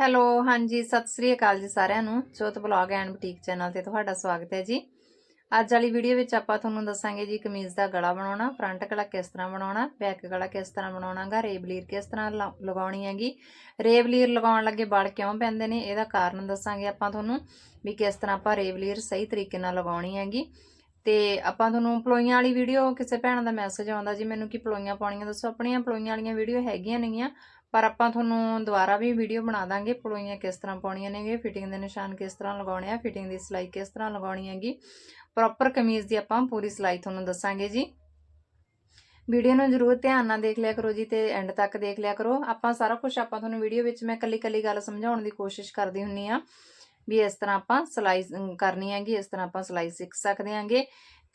Hello, ਹਾਂਜੀ, ਸਤਿ ਸ੍ਰੀ ਅਕਾਲ ਜੀ ਸਾਰਿਆਂ ਨੂੰ। ਜੋਤ ਬਲੌਗ ਐਂਡ ਬੁਟੀਕ ਚੈਨਲ ਤੇ ਤੁਹਾਡਾ ਸਵਾਗਤ ਹੈ ਜੀ। ਅੱਜ ਵਾਲੀ ਵੀਡੀਓ ਵਿੱਚ ਆਪਾਂ ਤੁਹਾਨੂੰ ਦੱਸਾਂਗੇ ਜੀ ਕਮੀਜ਼ ਦਾ ਗਲਾ ਬਣਾਉਣਾ, ਫਰੰਟ ਗਲਾ ਕਿਸ ਤਰ੍ਹਾਂ ਬਣਾਉਣਾ, ਬੈਕ ਗਲਾ ਕਿਸ ਤਰ੍ਹਾਂ ਬਣਾਉਣਾਗਾ ਰੇਬਲੀਰ ਕਿਸ ਤਰ੍ਹਾਂ ਲਾ- ਲਗਾਉਣੀ ਹੈਗੀ। ਰੇਬਲੀਰ ਲਗਾਉਣ ਲੱਗੇ ਬਲ ਕਿਉਂ ਪੈਂਦੇ ਨੇ, ਇਹਦਾ ਕਾਰਨ ਦੱਸਾਂਗੇ ਆਪਾਂ ਤੁਹਾਨੂੰ ਵੀ ਕਿਸ ਤਰ੍ਹਾਂ ਆਪਾਂ ਰੇਬਲੀਰ ਸਹੀ ਤਰੀਕੇ ਨਾਲ ਲਗਾਉਣੀ ਹੈਗੀ। ਤੇ ਆਪਾਂ ਤੁਹਾਨੂੰ ਪਲੋਈਆਂ ਵਾਲੀ ਵੀਡੀਓ, ਕਿਸੇ ਭੈਣ ਦਾ ਮੈਸੇਜ ਆਉਂਦਾ ਜੀ, ਮੈਨੂੰ ਕਿ ਪਲੋਈਆਂ ਪਾਉਣੀਆਂ, ਦੱਸੋ, ਆਪਣੀਆਂ ਪਲੋਈਆਂ ਵਾਲੀਆਂ ਵੀਡੀਓ ਹੈਗੀਆਂ ਨੇਗੀਆਂ? ਪਰ ਆਪਾਂ ਤੁਹਾਨੂੰ ਦੁਬਾਰਾ ਵੀ ਵੀਡੀਓ ਬਣਾ ਦਾਂਗੇ ਪਲੋਈਆਂ ਕਿਸ ਤਰ੍ਹਾਂ ਪਾਉਣੀਆਂ ਨੇਗੇ ਫਿਟਿੰਗ ਦੇ ਨਿਸ਼ਾਨ ਕਿਸ ਤਰ੍ਹਾਂ ਲਗਾਉਣੇ ਆ ਫਿਟਿੰਗ ਦੀ ਸਿਲਾਈ ਕਿਸ ਤਰ੍ਹਾਂ ਲਗਾਉਣੀ ਹੈਗੀ ਪ੍ਰੋਪਰ ਕਮੀਜ਼ ਦੀ ਆਪਾਂ ਪੂਰੀ ਸਿਲਾਈ ਤੁਹਾਨੂੰ ਦੱਸਾਂਗੇ ਜੀ। ਵੀਡੀਓ ਨੂੰ ਜ਼ਰੂਰ ਧਿਆਨ ਨਾਲ ਦੇਖ ਲਿਆ ਕਰੋ ਜੀ ਤੇ ਐਂਡ ਤੱਕ ਦੇਖ ਲਿਆ ਕਰੋ। ਆਪਾਂ ਸਾਰਾ ਕੁਝ ਆਪਾਂ ਤੁਹਾਨੂੰ ਵੀਡੀਓ ਵਿੱਚ ਮੈਂ ਕੱਲੀ ਕੱਲੀ ਗੱਲ ਸਮਝਾਉਣ ਦੀ ਕੋਸ਼ਿਸ਼ ਕਰਦੀ ਹੁੰਨੀ ਆ ਵੀ ਇਸ ਤਰ੍ਹਾਂ ਆਪਾਂ ਸਿਲਾਈ ਕਰਨੀ ਹੈਗੀ, ਇਸ ਤਰ੍ਹਾਂ ਆਪਾਂ ਸਿਲਾਈ ਸਿੱਖ ਸਕਦੇ ਹਾਂਗੇ।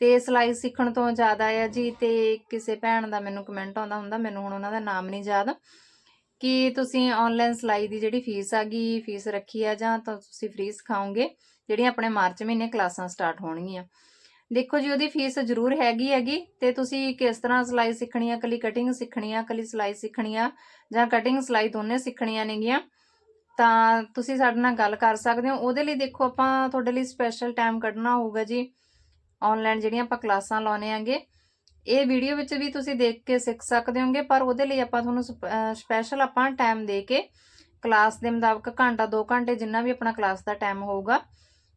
ਤੇ ਸਿਲਾਈ ਸਿੱਖਣ ਤੋਂ ਜ਼ਿਆਦਾ ਆ ਜੀ ਤੇ ਕਿਸੇ ਭੈਣ ਦਾ ਮੈਨੂੰ ਕਮੈਂਟ ਆਉਂਦਾ ਹੁੰਦਾ, ਮੈਨੂੰ ਹੁਣ ਉਹਨਾਂ ਦਾ ਨਾਮ ਨਹੀਂ ਯਾਦ। ਕਿ ਤੁਸੀਂ ਆਨਲਾਈਨ ਸਿਲਾਈ ਦੀ ਜਿਹੜੀ ਫੀਸ ਆਗੀ ਫੀਸ ਰੱਖੀ ਆ ਜਾਂ ਤਾਂ ਤੁਸੀਂ ਫ੍ਰੀ ਸਿਖਾਓਗੇ, ਜਿਹੜੀਆਂ ਆਪਣੇ ਮਾਰਚ ਮਹੀਨੇ ਕਲਾਸਾਂ ਸਟਾਰਟ ਹੋਣਗੀਆਂ। ਦੇਖੋ ਜੀ, ਉਹਦੀ ਫੀਸ ਜ਼ਰੂਰ ਹੈਗੀ ਹੈਗੀ ਤੇ ਤੁਸੀਂ ਕਿਸ ਤਰ੍ਹਾਂ ਸਿਲਾਈ ਸਿੱਖਣੀ ਆ ਕੱਲੀ ਕਟਿੰਗ ਸਿੱਖਣੀ ਆ ਕੱਲੀ ਸਿਲਾਈ ਸਿੱਖਣੀ ਆ ਜਾਂ ਕਟਿੰਗ ਸਿਲਾਈ ਦੋਨੇ ਸਿੱਖਣੀਆਂ ਨੇਗੀਆਂ, ਤਾਂ ਤੁਸੀਂ ਸਾਡੇ ਨਾਲ ਗੱਲ ਕਰ ਸਕਦੇ ਹੋ। ਉਹਦੇ ਲਈ ਦੇਖੋ ਆਪਾਂ ਤੁਹਾਡੇ ਲਈ ਸਪੈਸ਼ਲ ਟਾਈਮ ਕੱਢਣਾ ਹੋਊਗਾ ਜੀ। ਆਨਲਾਈਨ ਜਿਹੜੀਆਂ ਆਪਾਂ ਕਲਾਸਾਂ ਲਾਉਣੇ ਆਂਗੇ ਇਹ ਵੀਡੀਓ ਵਿੱਚ ਵੀ ਤੁਸੀਂ ਦੇਖ ਕੇ ਸਿੱਖ ਸਕਦੇ ਹੋਗੇ, ਪਰ ਉਹਦੇ ਲਈ ਆਪਾਂ ਤੁਹਾਨੂੰ ਸਪੈਸ਼ਲ ਆਪਾਂ ਟਾਈਮ ਦੇ ਕੇ ਕਲਾਸ ਦੇ ਮੁਤਾਬਕ ਘੰਟਾ 2 ਘੰਟੇ ਜਿੰਨਾ ਵੀ ਆਪਣਾ ਕਲਾਸ ਦਾ ਟਾਈਮ ਹੋਊਗਾ,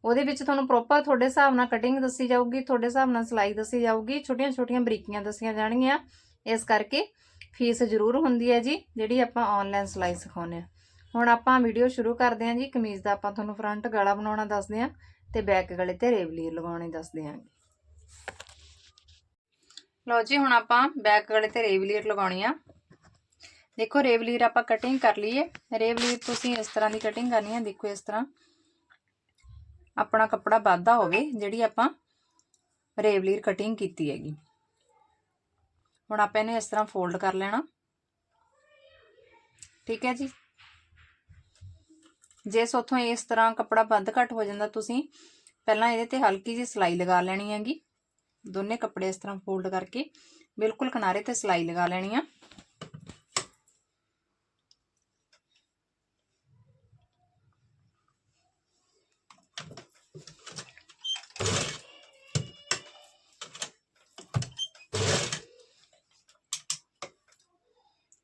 ਉਹਦੇ ਵਿੱਚ ਤੁਹਾਨੂੰ ਪ੍ਰੋਪਰ ਤੁਹਾਡੇ ਹਿਸਾਬ ਨਾਲ ਕਟਿੰਗ ਦੱਸੀ ਜਾਊਗੀ, ਤੁਹਾਡੇ ਹਿਸਾਬ ਨਾਲ ਸਿਲਾਈ ਦੱਸੀ ਜਾਊਗੀ, ਛੋਟੀਆਂ ਛੋਟੀਆਂ ਬਰੀਕੀਆਂ ਦੱਸੀਆਂ ਜਾਣਗੀਆਂ। ਇਸ ਕਰਕੇ ਫੀਸ ਜ਼ਰੂਰ ਹੁੰਦੀ ਹੈ ਜੀ, ਜਿਹੜੀ ਆਪਾਂ ਆਨਲਾਈਨ ਸਿਲਾਈ ਸਿਖਾਉਂਦੇ ਆ ਹੁਣ ਆਪਾਂ ਵੀਡੀਓ ਸ਼ੁਰੂ ਕਰਦੇ ਹਾਂ ਜੀ, ਕਮੀਜ਼ ਦਾ ਆਪਾਂ ਤੁਹਾਨੂੰ ਫਰੰਟ ਗਲਾ ਬਣਾਉਣਾ ਦੱਸਦੇ ਹਾਂ ਤੇ ਬੈਕ ਗਲੇ ਤੇ ਰੇਵਲੀ ਲਗਾਉਣੀ ਦੱਸਦੇ ਹਾਂ। ਲਓ ਜੀ, ਹੁਣ ਆਪਾਂ ਬੈਕ ਗਲੇ ਤੇ ਰੇਵਲੀਰ ਲਗਾਉਣੀ ਆ। ਦੇਖੋ ਰੇਵਲੀਰ ਆਪਾਂ ਕਟਿੰਗ ਕਰ ਲਈਏ। ਰੇਵਲੀਰ ਤੁਸੀਂ ਇਸ ਤਰ੍ਹਾਂ ਦੀ ਕਟਿੰਗ ਕਰਨੀ ਆ, ਦੇਖੋ ਇਸ ਤਰ੍ਹਾਂ। ਆਪਣਾ ਕੱਪੜਾ ਵਾਧਾ ਹੋਵੇ, ਜਿਹੜੀ ਆਪਾਂ ਰੇਵਲੀਰ ਕਟਿੰਗ ਕੀਤੀ ਹੈਗੀ। ਹੁਣ ਆਪਾਂ ਇਹਨੂੰ ਇਸ ਤਰ੍ਹਾਂ ਫੋਲਡ ਕਰ ਲੈਣਾ। ਠੀਕ ਹੈ ਜੀ? ਜੇ ਸੋਥੋਂ ਇਸ ਤਰ੍ਹਾਂ ਕੱਪੜਾ ਵੱਧ ਘੱਟ ਹੋ ਜਾਂਦਾ, ਤੁਸੀਂ ਪਹਿਲਾਂ ਇਹਦੇ ਤੇ ਹਲਕੀ ਜਿਹੀ ਸਿਲਾਈ ਲਗਾ ਲੈਣੀ ਹੈਗੀ। ਦੋਨੇ ਕੱਪੜੇ ਇਸ ਤਰ੍ਹਾਂ ਫੋਲਡ ਕਰਕੇ ਬਿਲਕੁਲ ਕਿਨਾਰੇ ਤੇ ਸਿਲਾਈ ਲਗਾ ਲੈਣੀ ਆ।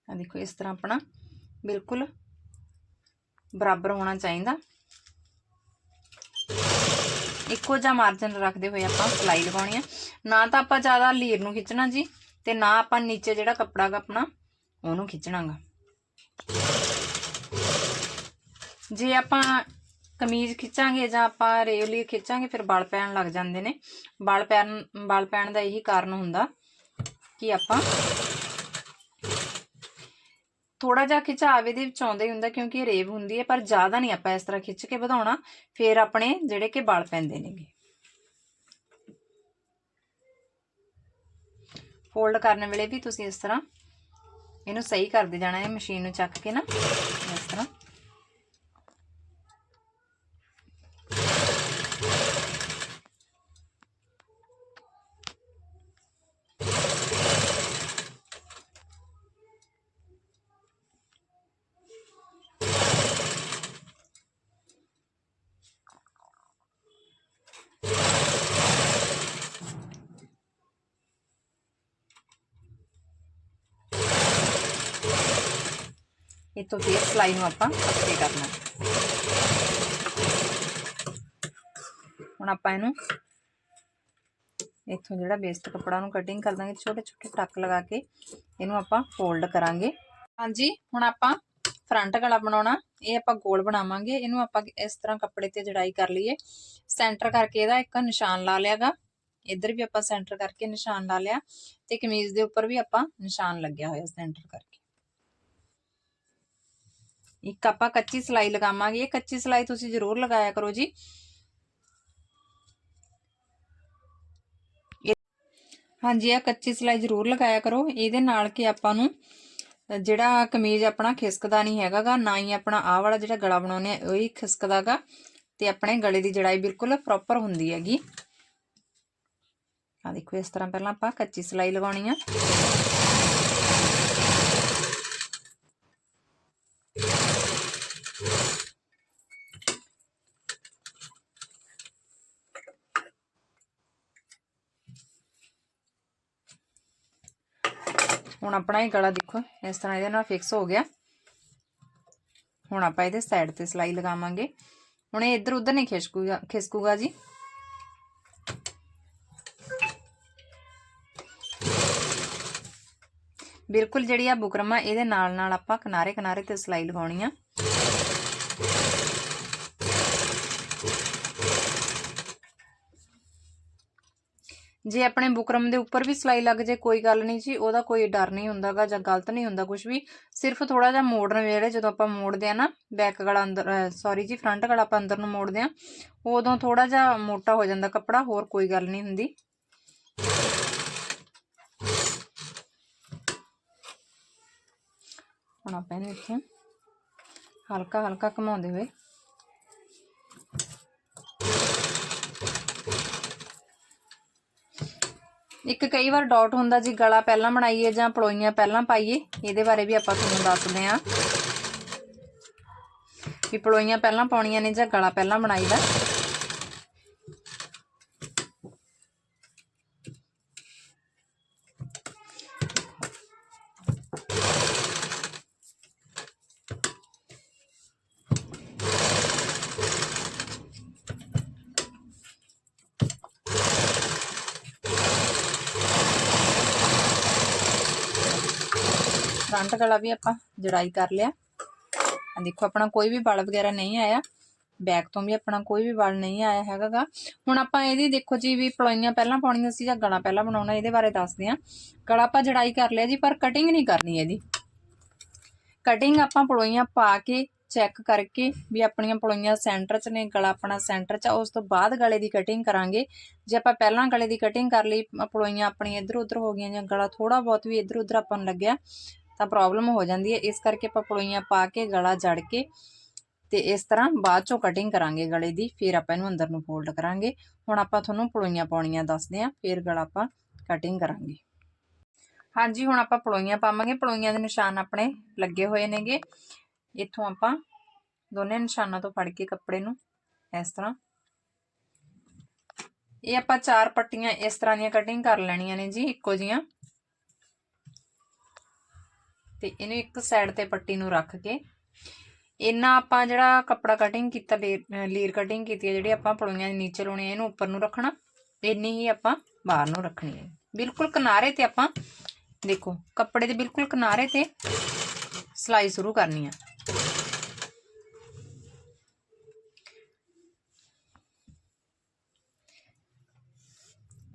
ਆ ਦੇਖੋ, ਇਸ ਤਰ੍ਹਾਂ ਆਪਣਾ ਬਿਲਕੁਲ ਬਰਾਬਰ ਹੋਣਾ ਚਾਹੀਦਾ। ਇੱਕੋ ਜਿਹਾ ਮਾਰਜਨ ਰੱਖਦੇ ਹੋਏ ਆਪਾਂ ਸਿਲਾਈ ਲਗਾਉਣੀ ਆ। ਨਾ ਤਾਂ ਆਪਾਂ ਜ਼ਿਆਦਾ ਲੀਰ ਨੂੰ ਖਿੱਚਣਾ ਜੀ, ਤੇ ਨਾ ਆਪਾਂ ਨੀਚੇ ਜਿਹੜਾ ਕੱਪੜਾ ਗਾ ਆਪਣਾ, ਉਹਨੂੰ ਖਿੱਚਣਾਗਾ। ਜੇ ਆਪਾਂ ਕਮੀਜ਼ ਖਿੱਚਾਂਗੇ ਜਾਂ ਆਪਾਂ ਰੇਵਲੀ ਖਿੱਚਾਂਗੇ, ਫਿਰ ਵਾਲ ਪੈਣ ਲੱਗ ਜਾਂਦੇ ਨੇ। ਵਾਲ ਪੈਣ ਵਾਲ ਪੈਣ ਦਾ ਇਹੀ ਕਾਰਨ ਹੁੰਦਾ ਕਿ ਆਪਾਂ ਥੋੜਾ ਜਿਹਾ ਖਿਚਾਵ ਇਹਦੇ ਵਿੱਚ ਆਉਂਦਾ ਹੀ ਹੁੰਦਾ ਕਿਉਂਕਿ ਇਹ ਰੇਵ ਹੁੰਦੀ ਹੈ, ਪਰ ਜ਼ਿਆਦਾ ਨਹੀਂ ਆਪਾਂ ਇਸ ਤਰ੍ਹਾਂ ਖਿੱਚ ਕੇ ਵਧਾਉਣਾ, ਫਿਰ ਆਪਣੇ ਜਿਹੜੇ ਕਿ ਵਾਲ ਪੈਂਦੇ ਨੇਗੇ। ਫੋਲਡ ਕਰਨ ਵੇਲੇ ਵੀ ਤੁਸੀਂ ਇਸ ਤਰ੍ਹਾਂ ਇਹਨੂੰ ਸਹੀ ਕਰਦੇ ਜਾਣਾ ਹੈ ਮਸ਼ੀਨ ਨੂੰ ਚੱਕ ਕੇ ਨਾ। ਇਸ ਤਰ੍ਹਾਂ ਇਤੋਂ ਫਿਰ ਸਲਾਈ ਨੂੰ ਆਪਾਂ ਪੱਕੇ ਕਰਨਾ ਹੁਣ ਆਪਾਂ ਇਹਨੂੰ ਇੱਥੋਂ ਜਿਹੜਾ ਵੇਸਟ ਕੱਪੜਾ ਨੂੰ ਕਟਿੰਗ ਕਰ ਦਾਂਗੇ ਛੋਟੇ ਛੋਟੇ ਟੱਕ ਲਗਾ ਕੇ ਇਹਨੂੰ ਆਪਾਂ ਫੋਲਡ ਕਰਾਂਗੇ ਹਾਂਜੀ ਹੁਣ ਆਪਾਂ ਫਰੰਟ ਗਲਾ ਬਣਾਉਣਾ ਇਹ ਆਪਾਂ ਗੋਲ ਬਣਾਵਾਂਗੇ ਇਹਨੂੰ ਆਪਾਂ ਇਸ ਤਰ੍ਹਾਂ ਕੱਪੜੇ ਤੇ ਜੜਾਈ ਕਰ ਲਈਏ ਸੈਂਟਰ ਕਰਕੇ ਇਹਦਾ ਇੱਕ ਨਿਸ਼ਾਨ ਲਾ ਲਿਆਗਾ ਇੱਧਰ ਵੀ ਆਪਾਂ ਸੈਂਟਰ ਕਰਕੇ ਨਿਸ਼ਾਨ ਲਾ ਲਿਆ ਤੇ ਕਮੀਜ਼ ਦੇ ਉੱਪਰ ਵੀ ਆਪਾਂ ਨਿਸ਼ਾਨ ਲੱਗਿਆ ਹੋਇਆ ਸੈਂਟਰ ਕਰਕੇ ਇੱਕ ਆਪਾਂ ਕੱਚੀ ਸਲਾਈ ਲਗਾਵਾਂਗੇ, ਇਹ ਕੱਚੀ ਸਲਾਈ ਤੁਸੀਂ ਜ਼ਰੂਰ ਲਗਾਇਆ ਕਰੋ ਜੀ। ਹਾਂਜੀ ਇਹ ਕੱਚੀ ਸਲਾਈ ਜ਼ਰੂਰ ਲਗਾਇਆ ਕਰੋ। ਇਹਦੇ ਨਾਲ ਕਿ ਆਪਾਂ ਨੂੰ, ਜਿਹੜਾ ਕਮੀਜ਼ ਆਪਣਾ ਖਿਸਕਦਾ ਨਹੀਂ ਹੈਗਾਗਾ, ਨਾ ਹੀ ਆਪਣਾ ਆਹ ਵਾਲਾ ਜਿਹੜਾ ਗਲਾ ਬਣਾਉਨੇ ਆ, ਉਹ ਹੀ ਖਿਸਕਦਾਗਾ। ਤੇ ਆਪਣੇ ਗਲੇ ਦੀ ਜੜਾਈ ਬਿਲਕੁਲ ਪ੍ਰੋਪਰ ਹੁੰਦੀ ਹੈਗੀ। ਆ ਦੇਖੋ, ਇਸ ਤਰ੍ਹਾਂ ਪਹਿਲਾਂ ਆਪਾਂ ਕੱਚੀ ਸਲਾਈ ਲਗਾਉਣੀ ਆ। ਹੁਣ ਆਪਣਾ ਇਹ ਗਲਾ ਦੇਖੋ, ਇਸ ਤਰ੍ਹਾਂ ਇਹਦੇ ਨਾਲ ਫਿਕਸ ਹੋ ਗਿਆ। ਹੁਣ ਆਪਾਂ ਇਹਦੇ ਸਾਈਡ ਤੇ ਸਲਾਈ ਲਗਾਵਾਂਗੇ। ਹੁਣ ਇਹ ਇੱਧਰ ਉੱਧਰ ਨਹੀਂ ਖਿਸਕੂਗਾ ਖਿਸਕੂਗਾ ਜੀ। ਬਿਲਕੁਲ ਜਿਹੜੀ ਆ ਬੁਕਰਮ ਆ ਇਹਦੇ ਨਾਲ ਨਾਲ ਆਪਾਂ ਕਿਨਾਰੇ ਕਿਨਾਰੇ ਤੇ ਸਲਾਈ ਲਗਾਉਣੀ ਆ। ਜੇ ਆਪਣੇ ਬੁਕਰਮ ਦੇ ਉੱਪਰ ਵੀ ਸਲਾਈ ਲੱਗ ਜੇ, ਕੋਈ ਗੱਲ ਨਹੀਂ ਜੀ, ਉਹਦਾ ਕੋਈ ਡਰ ਨਹੀਂ ਹੁੰਦਾਗਾ ਜਾਂ ਗਲਤ ਨਹੀਂ ਹੁੰਦਾ ਕੁਝ ਵੀ। ਸਿਰਫ ਥੋੜਾ ਜਿਹਾ ਮੋੜਨ ਵੇਲੇ ਜਦੋਂ ਆਪਾਂ ਮੋੜਦੇ ਆ ਨਾ, ਬੈਕ ਗਲਾ ਅੰਦਰ ਸੌਰੀ ਜੀ ਫਰੰਟ ਗਲਾ ਆਪਾਂ ਅੰਦਰ ਨੂੰ ਮੋੜਦੇ ਆ ਉਦੋਂ ਥੋੜਾ ਜਿਹਾ ਮੋਟਾ ਹੋ ਜਾਂਦਾ ਕੱਪੜਾ, ਹੋਰ ਕੋਈ ਗੱਲ ਨਹੀਂ ਹੁੰਦੀ। ਹੁਣ ਆਪਾਂ ਇਹਨੂੰ ਇੱਥੇ ਹਲਕਾ ਹਲਕਾ ਘਮਾਉਂਦੇ ਹੋਏ ਇੱਕ ਕਈ ਵਾਰ ਡਾਊਟ ਹੁੰਦਾ ਜੀ ਗਲਾ ਪਹਿਲਾਂ ਬਣਾਈਏ ਜਾਂ ਪਲੋਈਆਂ ਪਹਿਲਾਂ ਪਾਈਏ, ਇਹਦੇ ਬਾਰੇ ਵੀ ਆਪਾਂ ਤੁਹਾਨੂੰ ਦੱਸਦੇ ਆਂ ਵੀ ਪਲੋਈਆਂ ਪਹਿਲਾਂ ਪਾਉਣੀਆਂ ਨੇ ਜਾਂ ਗਲਾ ਪਹਿਲਾਂ ਬਣਾਈਦਾ। ਫਰੰਟ ਗਲਾ ਵੀ ਆਪਾਂ ਜੜਾਈ ਕਰ ਲਿਆ। ਦੇਖੋ, ਆਪਣਾ ਕੋਈ ਵੀ ਵਲ ਵਗੈਰਾ ਨਹੀਂ ਆਇਆ। ਬੈਕ ਤੋਂ ਵੀ ਆਪਣਾ ਕੋਈ ਵੀ ਵਲ ਨਹੀਂ ਆਇਆ ਹੈਗਾਗਾ। ਹੁਣ ਆਪਾਂ ਇਹਦੀ ਦੇਖੋ ਜੀ, ਵੀ ਪਲੋਈਆਂ ਪਹਿਲਾਂ ਪਾਉਣੀਆਂ ਸੀ ਜਾਂ ਗਲਾ ਪਹਿਲਾਂ ਬਣਾਉਣਾ, ਇਹਦੇ ਬਾਰੇ ਦੱਸਦੇ ਆ ਗਲਾ ਆਪਾਂ ਜੜਾਈ ਕਰ ਲਿਆ ਜੀ, ਪਰ ਕਟਿੰਗ ਨਹੀਂ ਕਰਨੀ ਇਹਦੀ। ਕਟਿੰਗ ਆਪਾਂ ਪਲੋਈਆਂ ਪਾ ਕੇ ਚੈੱਕ ਕਰਕੇ ਵੀ ਆਪਣੀਆਂ ਪਲੋਈਆਂ ਸੈਂਟਰ 'ਚ ਨੇ, ਗਲਾ ਆਪਣਾ ਸੈਂਟਰ 'ਚ ਆ, ਉਸ ਤੋਂ ਬਾਅਦ ਗਲੇ ਦੀ ਕਟਿੰਗ ਕਰਾਂਗੇ। ਜੇ ਆਪਾਂ ਪਹਿਲਾਂ ਗਲੇ ਦੀ ਕਟਿੰਗ ਕਰ ਲਈ, ਪਲੋਈਆਂ ਆਪਣੀ ਇੱਧਰ ਉੱਧਰ ਹੋ ਗਈਆਂ ਜਾਂ ਗਲਾ ਥੋੜਾ ਬਹੁਤ ਵੀ ਇੱਧਰ ਉੱਧਰ ਆਪਾਂ ਨੂੰ ਲੱਗਿਆ ਤਾਂ ਪ੍ਰੋਬਲਮ ਹੋ ਜਾਂਦੀ ਹੈ। ਇਸ ਕਰਕੇ ਆਪਾਂ ਪਲੋਈਆਂ ਪਾ ਕੇ, ਗਲਾ ਜੜ ਕੇ ਤੇ ਇਸ ਤਰ੍ਹਾਂ ਬਾਅਦ ਚੋਂ ਕਟਿੰਗ ਕਰਾਂਗੇ ਗਲੇ ਦੀ, ਫਿਰ ਆਪਾਂ ਇਹਨੂੰ ਅੰਦਰ ਨੂੰ ਫੋਲਡ ਕਰਾਂਗੇ। ਹੁਣ ਆਪਾਂ ਤੁਹਾਨੂੰ ਪਲੋਈਆਂ ਪਾਉਣੀਆਂ ਦੱਸਦੇ ਆਂ ਫਿਰ ਗਲਾ ਆਪਾਂ ਕਟਿੰਗ ਕਰਾਂਗੇ। ਹਾਂਜੀ, ਹੁਣ ਆਪਾਂ ਪਲੋਈਆਂ ਪਾਵਾਂਗੇ। ਪਲੋਈਆਂ ਦੇ ਨਿਸ਼ਾਨ ਆਪਣੇ ਲੱਗੇ ਹੋਏ ਨੇਗੇ। ਇੱਥੋਂ ਆਪਾਂ ਦੋਨੇ ਨਿਸ਼ਾਨਾਂ ਤੋਂ ਫੜ ਕੇ ਕੱਪੜੇ ਨੂੰ ਇਸ ਤਰ੍ਹਾਂ। ਇਹ ਆਪਾਂ ਚਾਰ ਪੱਟੀਆਂ ਇਸ ਤਰ੍ਹਾਂ ਦੀਆਂ ਕਟਿੰਗ ਕਰ ਲੈਣੀਆਂ ਨੇ ਜੀ, ਇੱਕੋ ਜੀਆਂ ਤੇ ਇਹਨੂੰ ਇੱਕ ਸਾਈਡ ਤੇ ਪੱਟੀ ਨੂੰ ਰੱਖ ਕੇ ਇੰਨਾ ਆਪਾਂ ਜਿਹੜਾ ਕੱਪੜਾ ਕਟਿੰਗ ਕੀਤਾ ਲੀਰ ਕਟਿੰਗ ਕੀਤੀ ਹੈ, ਜਿਹੜੀ ਆਪਾਂ ਪਲੋਈਆਂ ਦੇ ਨੀਚੇ ਲਾਉਣੀ ਹੈ, ਇਹਨੂੰ ਉੱਪਰ ਨੂੰ ਰੱਖਣਾ। ਇੰਨੀ ਹੀ ਆਪਾਂ ਬਾਹਰ ਨੂੰ ਰੱਖਣੀ ਹੈ। ਬਿਲਕੁਲ ਕਿਨਾਰੇ ਤੇ ਆਪਾਂ ਦੇਖੋ, ਕੱਪੜੇ ਦੇ ਬਿਲਕੁਲ ਕਿਨਾਰੇ ਤੇ ਸਿਲਾਈ ਸ਼ੁਰੂ ਕਰਨੀ ਆ।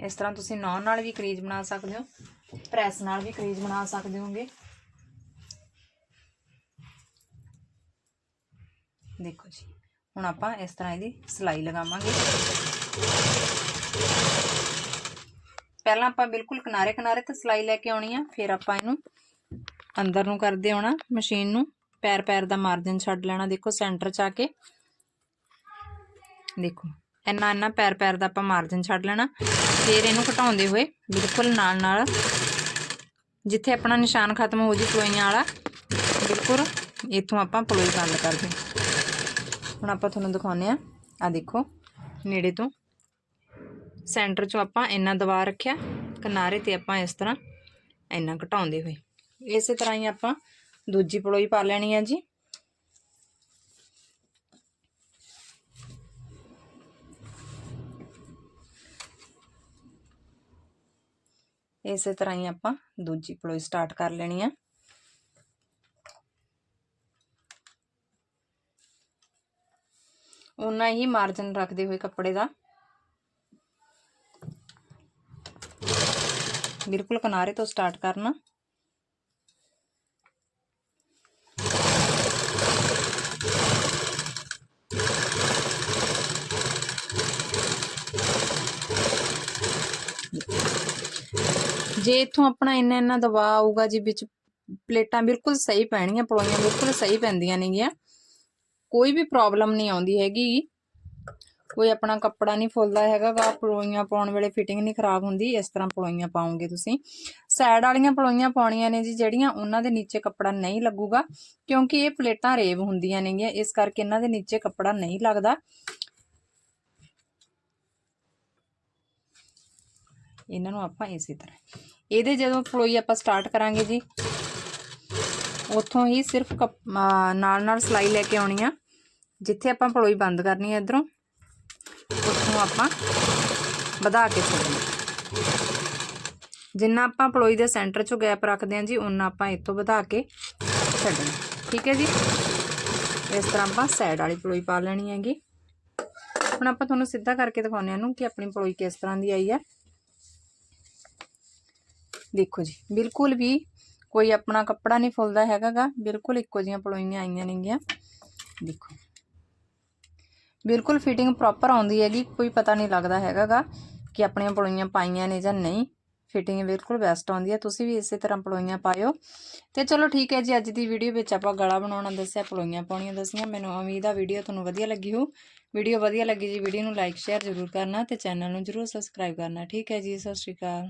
ਇਸ ਤਰ੍ਹਾਂ ਤੁਸੀਂ ਨੌ ਨਾਲ ਵੀ ਕਰੀਜ਼ ਬਣਾ ਸਕਦੇ ਹੋ, ਪ੍ਰੈਸ ਨਾਲ ਵੀ ਕਰੀਜ਼ ਬਣਾ ਸਕਦੇ ਹੋਗੇ। ਦੇਖੋ ਜੀ, ਹੁਣ ਆਪਾਂ ਇਸ ਤਰ੍ਹਾਂ ਇਹਦੀ ਸਲਾਈ ਲਗਾਵਾਂਗੇ। ਪਹਿਲਾਂ ਆਪਾਂ ਬਿਲਕੁਲ ਕਿਨਾਰੇ ਕਿਨਾਰੇ ਤੇ ਸਲਾਈ ਲੈ ਕੇ ਆਉਣੀ ਆ, ਫਿਰ ਆਪਾਂ ਇਹਨੂੰ ਅੰਦਰ ਨੂੰ ਕਰਦੇ ਆਉਣਾ, ਮਸ਼ੀਨ ਨੂੰ। ਪੈਰ ਪੈਰ ਦਾ ਮਾਰਜਨ ਛੱਡ ਲੈਣਾ, ਦੇਖੋ ਸੈਂਟਰ 'ਚ ਆ ਕੇ। ਦੇਖੋ ਇੰਨਾ ਇੰਨਾ ਪੈਰ ਪੈਰ ਦਾ ਆਪਾਂ ਮਾਰਜਨ ਛੱਡ ਲੈਣਾ। ਫਿਰ ਇਹਨੂੰ ਘਟਾਉਂਦੇ ਹੋਏ ਬਿਲਕੁਲ ਨਾਲ ਨਾਲ ਜਿੱਥੇ ਆਪਣਾ ਨਿਸ਼ਾਨ ਖਤਮ ਹੋ ਜੀ ਪਲੋਈਆਂ ਵਾਲਾ, ਬਿਲਕੁਲ ਇੱਥੋਂ ਆਪਾਂ ਪਲੋਈ ਬੰਦ ਕਰਦੇ ਹੁਣ ਆਪਾਂ ਤੁਹਾਨੂੰ ਦਿਖਾਉਂਦੇ ਆ ਆ ਦੇਖੋ, ਨੇੜੇ ਤੋਂ। ਸੈਂਟਰ 'ਚੋਂ ਆਪਾਂ ਇੰਨਾ ਦਬਾ ਰੱਖਿਆ, ਕਿਨਾਰੇ ਤੇ ਆਪਾਂ ਇਸ ਤਰ੍ਹਾਂ ਇੰਨਾ ਘਟਾਉਂਦੇ ਹੋਏ। ਇਸੇ ਤਰ੍ਹਾਂ ਹੀ ਆਪਾਂ ਦੂਜੀ ਪਲੋਈ ਪਾ ਲੈਣੀ ਆ ਜੀ। ਇਸੇ ਤਰ੍ਹਾਂ ਹੀ ਆਪਾਂ ਦੂਜੀ ਪਲੋਈ ਸਟਾਰਟ ਕਰ ਲੈਣੀ ਆ। ਉਨਾ ਹੀ ਮਾਰਜਨ ਰੱਖਦੇ ਹੋਏ ਕੱਪੜੇ ਦਾ। ਬਿਲਕੁਲ ਕਿਨਾਰੇ ਤੋਂ ਸਟਾਰਟ ਕਰਨਾ। ਜੇ ਇਥੋਂ ਆਪਣਾ ਇੰਨਾ ਇੰਨਾ ਦਬਾਅ ਆਊਗਾ, ਜੀ ਵਿੱਚ ਪਲੇਟਾਂ ਬਿਲਕੁਲ ਸਹੀ ਪੈਣੀਆਂ ਪਲੋਈਆਂ ਬਿਲਕੁਲ ਸਹੀ ਪੈਂਦੀਆਂ ਨੇਗੀਆਂ ਕੋਈ ਵੀ ਪ੍ਰੋਬਲਮ ਨਹੀਂ ਆਉਂਦੀ ਹੈਗੀ ਕੋਈ ਆਪਣਾ ਕੱਪੜਾ ਨਹੀਂ ਫੁੱਲਦਾ ਹੈਗਾ ਗਾ ਪਲੋਈਆਂ ਪਾਉਣ ਵੇਲੇ ਫਿਟਿੰਗ ਨਹੀਂ ਖਰਾਬ ਹੁੰਦੀ ਇਸ ਤਰ੍ਹਾਂ ਪਲੋਈਆਂ ਪਾਉਂਗੇ ਤੁਸੀਂ ਸਾਈਡ ਵਾਲੀਆਂ ਪਲੋਈਆਂ ਪਾਉਣੀਆਂ ਨੇ ਜੀ ਜਿਹੜੀਆਂ ਉਹਨਾਂ ਦੇ ਨੀਚੇ ਕੱਪੜਾ ਨਹੀਂ ਲੱਗੂਗਾ ਕਿਉਂਕਿ ਇਹ ਪਲੇਟਾਂ ਰੇਵ ਹੁੰਦੀਆਂ ਨੇਗੀਆਂ ਇਸ ਕਰਕੇ ਇਹਨਾਂ ਦੇ ਨੀਚੇ ਕੱਪੜਾ ਨਹੀਂ ਲੱਗਦਾ ਇਹਨਾਂ ਨੂੰ ਆਪਾਂ ਇਸੇ ਤਰ੍ਹਾਂ ਇਹਦੇ ਜਦੋਂ ਪਲੋਈ ਆਪਾਂ ਸਟਾਰਟ ਕਰਾਂਗੇ ਜੀ ਉੱਥੋਂ ਹੀ ਸਿਰਫ ਕੱਪ- ਆ, ਨਾਲ ਨਾਲ ਸਲਾਈ ਲੈ ਕੇ ਆਉਣੀ ਆ ਜਿੱਥੇ ਆਪਾਂ ਪਲੋਈ ਬੰਦ ਕਰਨੀ ਹੈ ਇਧਰੋਂ ਉੱਥੋਂ ਆਪਾਂ ਵਧਾ ਕੇ ਛੱਡਣਾ ਜਿੰਨਾ ਆਪਾਂ ਪਲੋਈ ਦੇ ਸੈਂਟਰ 'ਚੋਂ ਗੈਪ ਰੱਖਦੇ ਹਾਂ ਜੀ ਉਨਾ ਆਪਾਂ ਇੱਥੋਂ ਵਧਾ ਕੇ ਛੱਡਣਾ ਠੀਕ ਹੈ ਜੀ ਇਸ ਤਰ੍ਹਾਂ ਆਪਾਂ ਸਾਈਡ ਵਾਲੀ ਪਲੋਈ ਪਾ ਲੈਣੀ ਹੈਗੀ ਹੁਣ ਆਪਾਂ ਤੁਹਾਨੂੰ ਸਿੱਧਾ ਕਰਕੇ ਦਿਖਾਉਂਦੇ ਹਾਂ ਨੂੰ ਕਿ ਆਪਣੀ ਪਲੋਈ ਕਿਸ ਤਰ੍ਹਾਂ ਦੀ ਆਈ ਹੈ ਦੇਖੋ ਜੀ ਬਿਲਕੁਲ ਵੀ ਕੋਈ ਆਪਣਾ ਕੱਪੜਾ ਨਹੀਂ ਫੁੱਲਦਾ ਹੈਗਾਗਾ ਬਿਲਕੁਲ ਇੱਕੋ ਜਿਹੀਆਂ ਪਲੋਈਆਂ ਆਈਆਂ ਨੇਗੀਆਂ ਦੇਖੋ ਬਿਲਕੁਲ ਫਿਟਿੰਗ ਪ੍ਰੋਪਰ ਆਉਂਦੀ ਹੈਗੀ, ਕੋਈ ਪਤਾ ਨਹੀਂ ਲੱਗਦਾ ਹੈਗਾਗਾ ਕਿ ਆਪਣੀਆਂ ਪਲੋਈਆਂ ਪਾਈਆਂ ਨੇ ਜਾਂ ਨਹੀਂ। ਫਿਟਿੰਗ ਬਿਲਕੁਲ ਬੈਸਟ ਆਉਂਦੀ ਹੈ, ਤੁਸੀਂ ਵੀ ਇਸੇ ਤਰ੍ਹਾਂ ਪਲੋਈਆਂ ਪਾਇਓ। ਤੇ ਚਲੋ ਠੀਕ ਹੈ ਜੀ, ਅੱਜ ਦੀ ਵੀਡੀਓ ਵਿੱਚ ਆਪਾਂ ਗਲਾ ਬਣਾਉਣਾ ਦੱਸਿਆ, ਪਲੋਈਆਂ ਪਾਉਣੀਆਂ ਦੱਸੀਆਂ। ਮੈਨੂੰ ਉਮੀਦ ਆ ਵੀਡੀਓ ਤੁਹਾਨੂੰ ਵਧੀਆ ਲੱਗੀ ਹੋ ਵੀਡੀਓ ਵਧੀਆ ਲੱਗੀ ਜੀ ਵੀਡੀਓ ਨੂੰ ਲਾਈਕ ਸ਼ੇਅਰ ਜ਼ਰੂਰ ਕਰਨਾ ਤੇ ਚੈਨਲ ਨੂੰ ਜ਼ਰੂਰ ਸਬਸਕ੍ਰਾਈਬ ਕਰਨਾ। ਠੀਕ ਹੈ ਜੀ, ਸਤਿ ਸ਼੍ਰੀ ਅਕਾਲ।